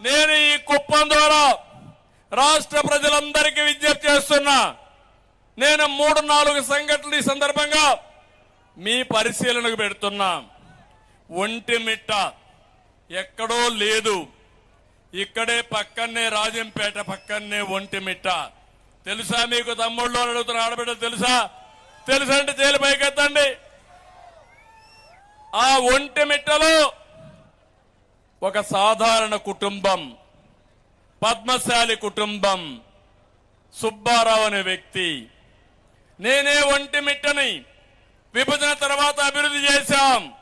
నేను ఈ కుప్పం ద్వారా రాష్ట్ర ప్రజలందరికీ విజ్ఞప్తి చేస్తున్నా. నేను మూడు నాలుగు సంఘటనలు ఈ సందర్భంగా మీ పరిశీలనకు పెడుతున్నా. ఒంటిమిట్ట ఎక్కడో లేదు. ఇక్కడే పక్కనే రాజంపేట పక్కనే ఒంటిమిట్ట తెలుసా మీకు తమ్ముళ్ళు అడుగుతున్న ఆడబిడ్డ తెలుసా? తెలుసంటే జైలు పైకెత్తండి. ఆ ఒంటిమిట్టలో ఒక సాధారణ కుటుంబం పద్మశాలి కుటుంబం సుబ్బారావు అనే వ్యక్తి. నేనే ఒంటిమిట్టని విభజన తర్వాత అభివృద్ధి చేశాం.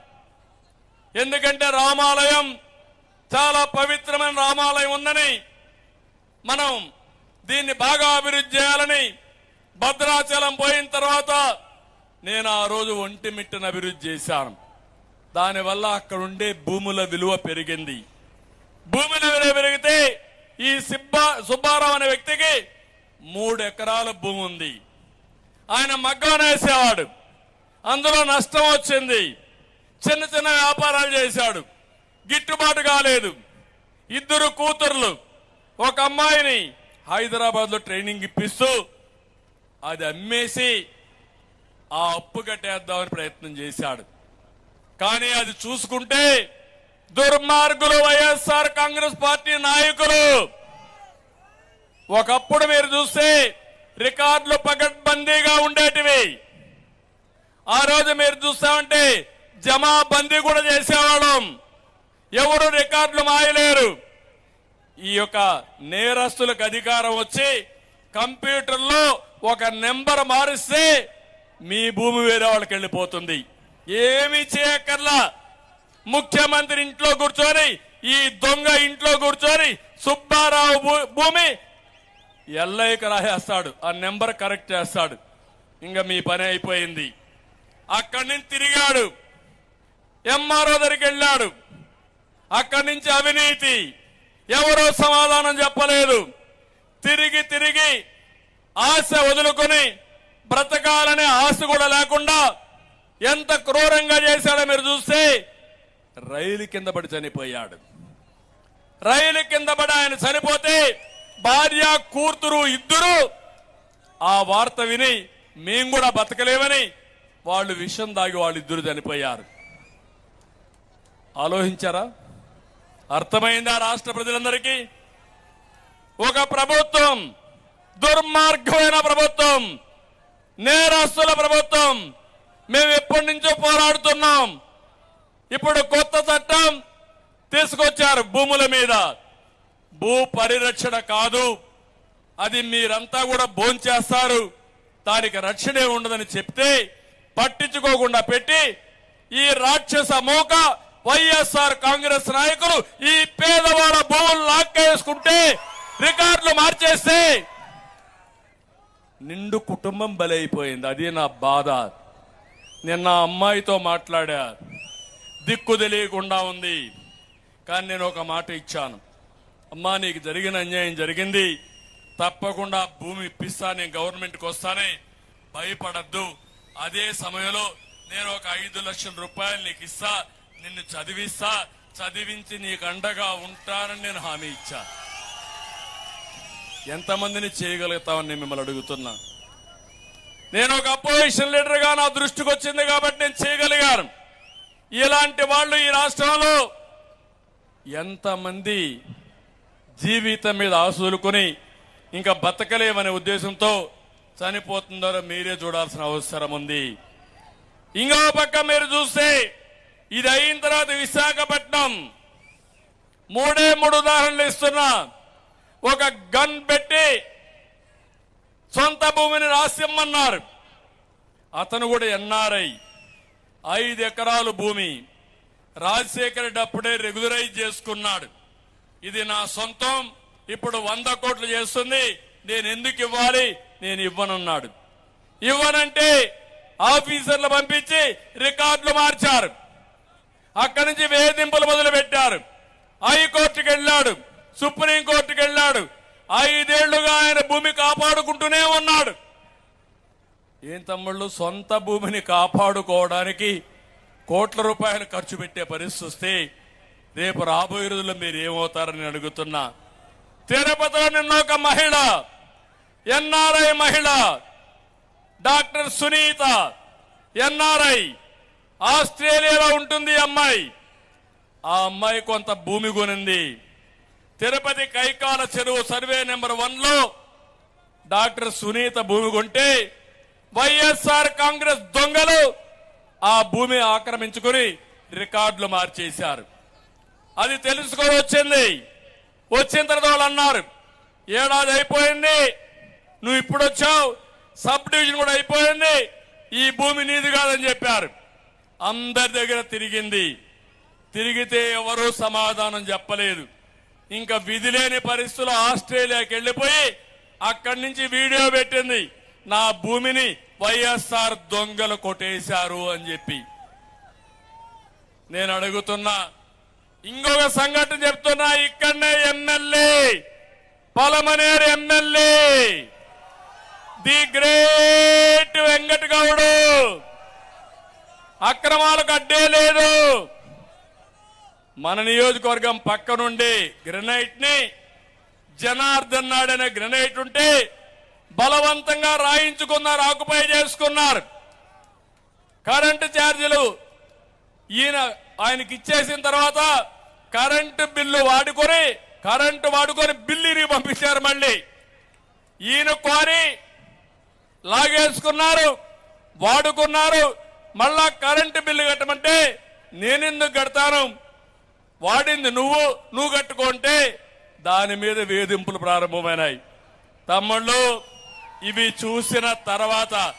ఎందుకంటే రామాలయం చాలా పవిత్రమైన రామాలయం ఉందని మనం దీన్ని బాగా అభివృద్ధి చేయాలని భద్రాచలం పోయిన తర్వాత నేను ఆ రోజు ఒంటిమిట్టను అభివృద్ధి చేశాను. దానివల్ల అక్కడ ఉండే భూముల విలువ పెరిగింది. భూముల విలువ పెరిగితే ఈ సిబ్బా సుబ్బారావు అనే వ్యక్తికి మూడు ఎకరాల భూమి ఉంది. ఆయన మగ్గం వేసేవాడు. అందులో నష్టం వచ్చింది. చిన్న చిన్న వ్యాపారాలు చేశాడు. గిట్టుబాటు కాలేదు. ఇద్దరు కూతుర్లు. ఒక అమ్మాయిని హైదరాబాద్లో ట్రైనింగ్ ఇప్పిస్తూ అది అమ్మేసి ఆ అప్పు కట్టేద్దామని ప్రయత్నం చేశాడు. కానీ అది చూసుకుంటే దుర్మార్గులు వైఎస్ఆర్ కాంగ్రెస్ పార్టీ నాయకులు. ఒకప్పుడు మీరు చూస్తే రికార్డులు పకడ్బందీగా ఉండేటివి. ఆ రోజు మీరు చూస్తామంటే జమాబందీ కూడా చేసేవాళ్ళం. ఎవరు రికార్డులు మాయలేరు. ఈ యొక్క నేరస్తులకు అధికారం వచ్చి కంప్యూటర్లో ఒక నెంబర్ మారిస్తే మీ భూమి వేరే వాళ్ళకి వెళ్ళిపోతుంది. ఏమి చేయక్కర్లా. ముఖ్యమంత్రి ఇంట్లో కూర్చొని ఈ దొంగ ఇంట్లో కూర్చొని సుబ్బారావు భూ- భూమి ఎల్ఐకి రాసేస్తాడు. ఆ నెంబర్ కరెక్ట్ చేస్తాడు. ఇంకా మీ పని అయిపోయింది. అక్కడి నుంచి తిరిగాడు. ఎంఆర్ఓ దగ్గరికి వెళ్ళాడు. అక్కడి నుంచి అవినీతి. ఎవరో సమాధానం చెప్పలేదు. తిరిగి తిరిగి ఆశ వదులుకొని బ్రతకాలనే ఆశ కూడా లేకుండా ఎంత క్రూరంగా చేశాడో మీరు చూస్తే రైలు కింద పడి చనిపోయాడు. రైలు కింద పడి ఆయన చనిపోతే భార్య కూతురు ఇద్దరు ఆ వార్త విని మేము కూడా బతకలేమని వాళ్ళు విషం దాగి వాళ్ళిద్దరు చనిపోయారు. ఆలోచించారా? అర్థమైందా రాష్ట్ర ప్రజలందరికీ? ఒక ప్రభుత్వం దుర్మార్గమైన ప్రభుత్వం నేరస్తుల ప్రభుత్వం మేము ఎప్పటి నుంచో పోరాడుతున్నాం. ఇప్పుడు కొత్త చట్టం తీసుకొచ్చారు భూముల మీద. భూ పరిరక్షణ కాదు. అది మీరంతా కూడా భోంచేస్తారు దానికి రక్షణే ఉండదని చెప్తే పట్టించుకోకుండా పెట్టి ఈ రాక్షస మోక వైఎస్ఆర్ కాంగ్రెస్ నాయకులు ఈ పేదవాడ భూములు లాక్కేసుకుంటే రికార్డులు మార్చేస్తే నిండు కుటుంబం బలైపోయింది. అది నా బాధ. నిన్న అమ్మాయితో మాట్లాడా దిక్కు తెలియకుండా ఉంది. కానీ నేను ఒక మాట ఇచ్చాను. అమ్మా నీకు జరిగిన అన్యాయం జరిగింది. తప్పకుండా భూమి ఇప్పిస్తా నేను గవర్నమెంట్కి వస్తానే. భయపడద్దు. అదే సమయంలో నేను ఒక ఐదు లక్షల రూపాయలు నీకు ఇస్తా నిన్ను చదివిస్తా చదివించి నీకు అండగా ఉంటానని నేను హామీ ఇచ్చా ఎంతమందిని చేయగలుగుతామని మిమ్మల్ని అడుగుతున్నా. నేను ఒక అపోజిషన్ లీడర్గా నా దృష్టికి వచ్చింది కాబట్టి నేను చేయగలిగాను. ఇలాంటి వాళ్ళు ఈ రాష్ట్రంలో ఎంతమంది జీవితం మీద ఆశలుకొని ఇంకా బతకలేమనే ఉద్దేశంతో చనిపోతుందో మీరే చూడాల్సిన అవసరం ఉంది. ఇంకో పక్క మీరు చూస్తే ఇది అయిన తర్వాత విశాఖపట్నం మూడే మూడు ఉదాహరణలు ఇస్తున్నా. ఒక గన్ పెట్టి సొంత భూమిని రాసిమ్మన్నారు. అతను కూడా ఎన్ఆర్ఐ. ఐదు ఎకరాలు భూమి. రాజశేఖర్ అప్పుడే రెగ్యులరైజ్ చేసుకున్నాడు. ఇది నా సొంతం. ఇప్పుడు వంద కోట్లు చేస్తుంది. నేను ఎందుకు ఇవ్వాలి? నేను ఇవ్వనున్నాడు. ఇవ్వనంటే ఆఫీసర్లు పంపించి రికార్డులు మార్చారు. అక్కడి నుంచి వేధింపులు మొదలు పెట్టారు హైకోర్టుకు వెళ్ళాడు సుప్రీంకోర్టుకు వెళ్ళాడు ఐదేళ్ళుగా ఆయన భూమి కాపాడుకుంటూనే ఉన్నాడు. ఏం తమ్ముళ్ళు సొంత భూమిని కాపాడుకోవడానికి కోట్ల రూపాయలు ఖర్చు పెట్టే పరిస్థితి వస్తే రేపు రాబోయే రోజుల్లో మీరు ఏమవుతారని అడుగుతున్నా. తిరుపతిలో నిన్న ఒక మహిళ ఎన్ఆర్ఐ మహిళ డాక్టర్ సునీత ఎన్ఆర్ఐ ఆస్ట్రేలియాలో ఉంటుంది అమ్మాయి. ఆ అమ్మాయి కొంత భూమి కొనింది. తిరుపతి కైకాల చెరువు సర్వే నెంబర్ వన్లో డాక్టర్ సునీత భూమి కొంటే వైఎస్ఆర్ కాంగ్రెస్ దొంగలు ఆ భూమి ఆక్రమించుకుని రికార్డులు మార్చేశారు. అది తెలుసుకొని వచ్చింది వచ్చిన తర్వాత వాళ్ళు అన్నారు ఏడాది అయిపోయింది నువ్వు ఇప్పుడు వచ్చావు సబ్ డివిజన్ కూడా అయిపోయింది ఈ భూమి నీది కాదని చెప్పారు. అందరి దగ్గర తిరిగింది. తిరిగితే ఎవరూ సమాధానం చెప్పలేదు. ఇంకా విధి లేని పరిస్థితుల్లో ఆస్ట్రేలియాకి వెళ్ళిపోయి అక్కడి నుంచి వీడియో పెట్టింది. నా భూమిని వైఎస్ఆర్ దొంగలు కొట్టేశారు అని చెప్పి. నేను అడుగుతున్నా ఇంకొక సంఘటన చెప్తున్నా ఇక్కడనే M L A Palamaneru M L A. The great మన నియోజకవర్గం పక్క నుండి గ్రనైట్ని జనార్దన్ నాడనే గ్రెనైట్ ఉంటే బలవంతంగా రాయించుకున్నారు ఆకుపై చేసుకున్నారు. కరెంటు ఛార్జీలు ఈయన ఆయనకి ఇచ్చేసిన తర్వాత కరెంటు బిల్లు వాడుకొని కరెంటు వాడుకొని బిల్లు ఇరిగి పంపించారు మళ్ళీ. ఈయన కోరి లాగేసుకున్నారు వాడుకున్నారు. మళ్ళా కరెంటు బిల్లు కట్టమంటే నేనెందుకు కడతాను? వాడింది నువ్వు నువ్వు కట్టుకుంటే దాని మీద వేధింపులు ప్రారంభమైనాయి. తమ్ముళ్ళు ఇవి చూసిన తర్వాత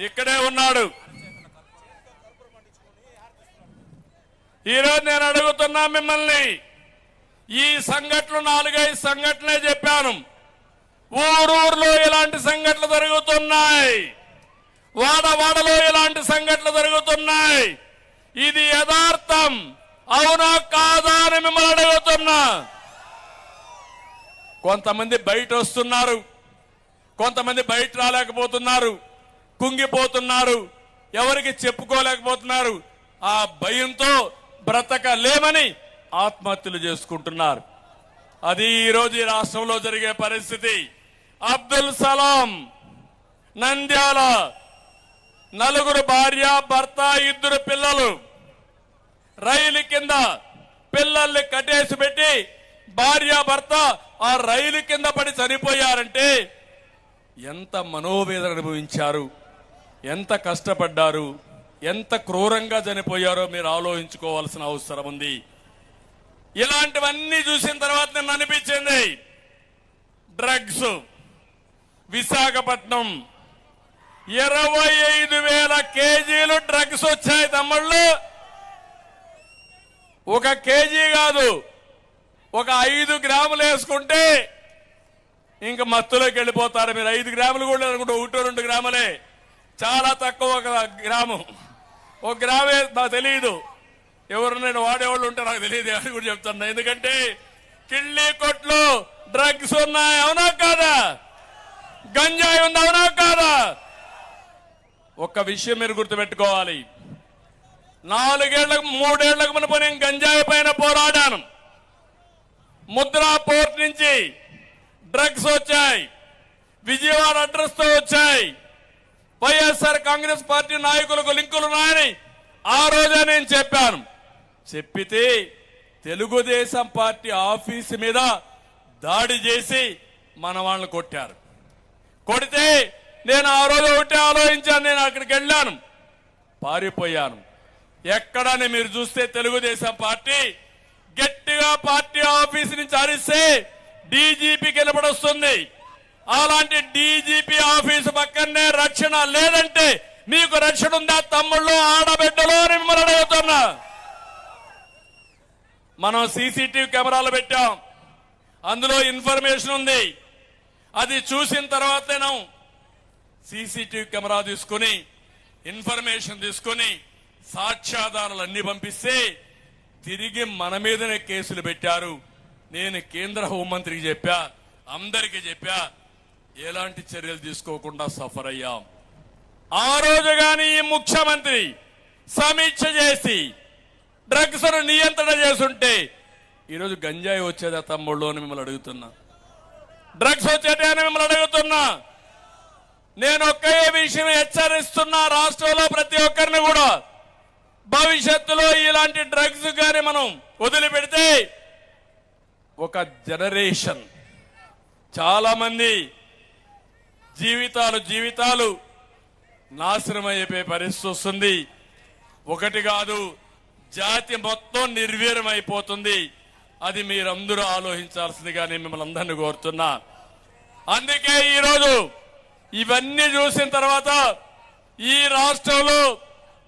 ఇక్కడే ఉన్నాడు. ఈరోజు నేను అడుగుతున్నా మిమ్మల్ని ఈ సంఘటనలు నాలుగైదు సంఘటనలే చెప్పాను. ఊరూరులో ఇలాంటి సంఘటనలు జరుగుతున్నాయి. వాడవాడలో ఇలాంటి సంఘటనలు జరుగుతున్నాయి. ఇది యథార్థం. అవునా కాదా అని మిమ్మల్ని అడుగుతున్నా. కొంతమంది బయట వస్తున్నారు. కొంతమంది బయట రాలేకపోతున్నారు. కుంగిపోతున్నారు. ఎవరికి చెప్పుకోలేకపోతున్నారు. ఆ భయంతో బ్రతకలేమని ఆత్మహత్యలు చేసుకుంటున్నారు. అది ఈరోజు ఈ రాష్ట్రంలో జరిగే పరిస్థితి. అబ్దుల్ సలాం నంద్యాల నలుగురు భార్య భర్త ఇద్దరు పిల్లలు. రైలు కింద పిల్లల్ని కట్టేసి పెట్టి భార్య భర్త ఆ రైలు కింద పడి చనిపోయారంటే ఎంత మనోవేదన అనుభవించారు ఎంత కష్టపడ్డారు ఎంత క్రూరంగా చనిపోయారో మీరు ఆలోచించుకోవాల్సిన అవసరం ఉంది. ఇలాంటివన్నీ చూసిన తర్వాత నేను అనిపించింది డ్రగ్స్ విశాఖపట్నం. ఇరవై ఐదు వేల కేజీలు డ్రగ్స్ వచ్చాయి తమ్ముళ్ళు. ఒక కేజీ కాదు. ఒక ఐదు గ్రాములు వేసుకుంటే ఇంకా మత్తులోకి వెళ్ళిపోతారు మీరు. ఐదు గ్రాములు కూడా అనుకుంటే ఒకటో రెండు గ్రాములే. చాలా తక్కువ ఒక గ్రాము. ఒక గ్రామే నాకు తెలియదు ఎవరు నేను వాడేవాళ్ళు ఉంటే నాకు తెలియదు అని కూడా చెప్తున్నా ఎందుకంటే కిళ్ళీ కొట్లు డ్రగ్స్ ఉన్నాయి అవునా కాదా? గంజాయి ఉంది అవునా కాదా? ఒక్క విషయం మీరు గుర్తుపెట్టుకోవాలి. నాలుగేళ్ళకు మూడేళ్ళకు మునుపు నేను గంజాయి పైన పోరాడాను. ముద్రా పోర్ట్ నుంచి డ్రగ్స్ వచ్చాయి. విజయవాడ అడ్రస్తో వచ్చాయి. వైఎస్ఆర్ కాంగ్రెస్ పార్టీ నాయకులకు లింకులు ఉన్నాయని ఆ రోజే నేను చెప్పాను. చెప్పితే తెలుగుదేశం పార్టీ ఆఫీసు మీద దాడి చేసి మన వాళ్ళని కొట్టారు. కొడితే నేను ఆ రోజు ఒకటే ఆలోచించాను నేను అక్కడికి వెళ్ళాను. పారిపోయాను. ఎక్కడని మీరు చూస్తే తెలుగుదేశం పార్టీ గట్టిగా పార్టీ ఆఫీస్ నుంచి అరిస్తే డీజీపీకి నిలబడొస్తుంది అలాంటి డీజీపీ ఆఫీసు పక్కనే రక్షణ లేదంటే మీకు రక్షణ ఉందా తమ్ముళ్ళు ఆడబిడ్డలు అని మిమ్మల్ని అడుగుతున్నా. మనం సీసీటీవీ కెమెరాలు పెట్టాం. అందులో ఇన్ఫర్మేషన్ ఉంది. అది చూసిన తర్వాతనం C C T V camera తీసుకుని ఇన్ఫర్మేషన్ తీసుకుని సాక్ష్యాధారాలు అన్ని పంపిస్తే తిరిగి మన మీదనే కేసులు పెట్టారు. నేను కేంద్ర హోంమంత్రికి చెప్పా అందరికీ చెప్పా ఎలాంటి చర్యలు తీసుకోకుండా సఫర్ అయ్యాం. ఆ రోజు కానీ ఈ ముఖ్యమంత్రి సమీక్ష చేసి డ్రగ్స్ నియంత్రణ చేసుంటే ఈరోజు గంజాయి వచ్చేదా తమ్ముళ్ళు అని మిమ్మల్ని అడుగుతున్నా. డ్రగ్స్ వచ్చేటే అని మిమ్మల్ని అడుగుతున్నా. నేను ఒకే విషయం హెచ్చరిస్తున్నా రాష్ట్రంలో ప్రతి ఒక్కరిని కూడా. భవిష్యత్తులో ఇలాంటి డ్రగ్స్ కానీ మనం వదిలిపెడితే ఒక జనరేషన్ చాలామంది జీవితాలు జీవితాలు నాశనం అయిపోయే పరిస్థితి వస్తుంది. ఒకటి కాదు జాతి మొత్తం నిర్వీర్యం అయిపోతుంది అది మీరందరూ ఆలోచించాల్సిందిగా నేను మిమ్మల్ని అందరినీ కోరుతున్నా. అందుకే ఈరోజు ఇవన్నీ చూసిన తర్వాత ఈ రాష్ట్రంలో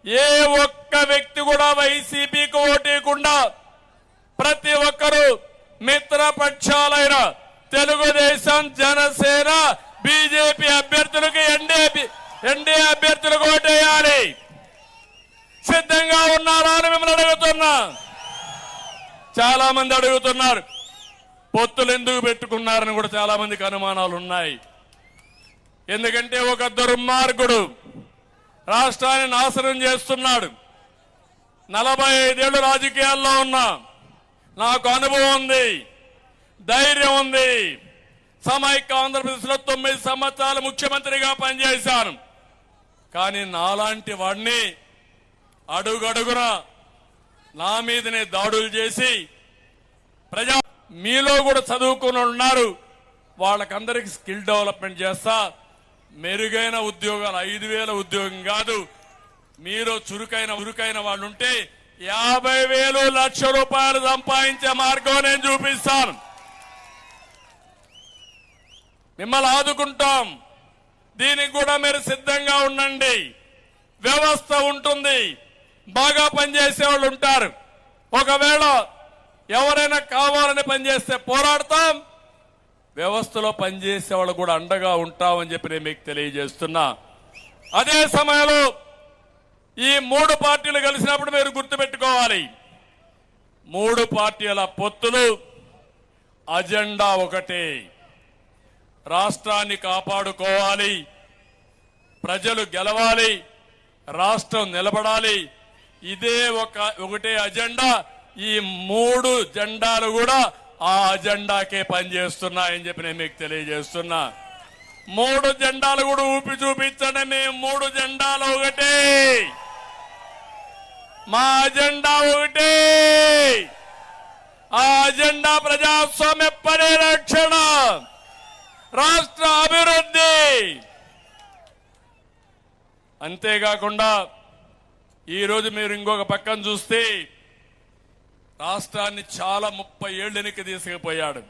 ఏ ఒక్క వ్యక్తి కూడా వైసీపీకి ఓటేయకుండా ప్రతి ఒక్కరూ మిత్రపక్షాలైన Telugu Desam Janasena B J P అభ్యర్థులకు N D A N D A అభ్యర్థులకు ఓటేయాలి. సిద్ధంగా ఉన్నారా అని మిమ్మల్ని అడుగుతున్నా. చాలా మంది అడుగుతున్నారు. పొత్తులు ఎందుకు పెట్టుకున్నారని కూడా చాలా మందికి అనుమానాలు ఉన్నాయి ఎందుకంటే ఒక దుర్మార్గుడు రాష్ట్రాన్ని నాశనం చేస్తున్నాడు. నలభై ఐదేళ్ళు రాజకీయాల్లో ఉన్నా నాకు అనుభవం ఉంది ధైర్యం ఉంది. సమైక్య ఆంధ్రప్రదేశ్లో తొమ్మిది సంవత్సరాలు ముఖ్యమంత్రిగా పనిచేశాను. కానీ నాలాంటి వాడిని అడుగడుగున నా మీదనే దాడులు చేసి ప్రజా మీలో కూడా చదువుకుని ఉన్నారు. వాళ్ళకందరికీ స్కిల్ డెవలప్మెంట్ చేస్తా మెరుగైన ఉద్యోగాలు ఐదు వేల ఉద్యోగం కాదు. మీరు చురుకైన ఉరుకైన వాళ్ళు ఉంటే యాభై వేలు లక్ష రూపాయలు సంపాదించే మార్గం నేను చూపిస్తాను. మిమ్మల్ని ఆదుకుంటాం. దీనికి కూడా మీరు సిద్ధంగా ఉండండి. వ్యవస్థ ఉంటుంది. బాగా పనిచేసే వాళ్ళు ఉంటారు. ఒకవేళ ఎవరైనా కావాలని పనిచేస్తే పోరాడతాం. వ్యవస్థలో పనిచేసే వాళ్ళు కూడా అండగా ఉంటామని చెప్పి నేను మీకు తెలియజేస్తున్నా. అదే సమయంలో ఈ మూడు పార్టీలు కలిసినప్పుడు మీరు గుర్తుపెట్టుకోవాలి. మూడు పార్టీల పొత్తులు అజెండా ఒకటే. రాష్ట్రాన్ని కాపాడుకోవాలి. ప్రజలు గెలవాలి. రాష్ట్రం నిలబడాలి. ఇదే ఒక ఒకటే అజెండా. ఈ మూడు జెండాలు కూడా ఆ అజెండాకే పనిచేస్తున్నాయని చెప్పి నేను మీకు తెలియజేస్తున్నా. మూడు జెండాలు కూడా ఊపి చూపించండి మేము మూడు జెండాలు ఒకటే. మా అజెండా ఒకటే. ఆ అజెండా ప్రజాస్వామ్య పరిరక్షణ రాష్ట్ర అభివృద్ధి. అంతేకాకుండా ఈరోజు మీరు ఇంకొక పక్కన చూస్తే రాష్ట్రాన్ని చాలా ముప్పై ఏళ్ళు వెనక్కి తీసుకుపోయాడు.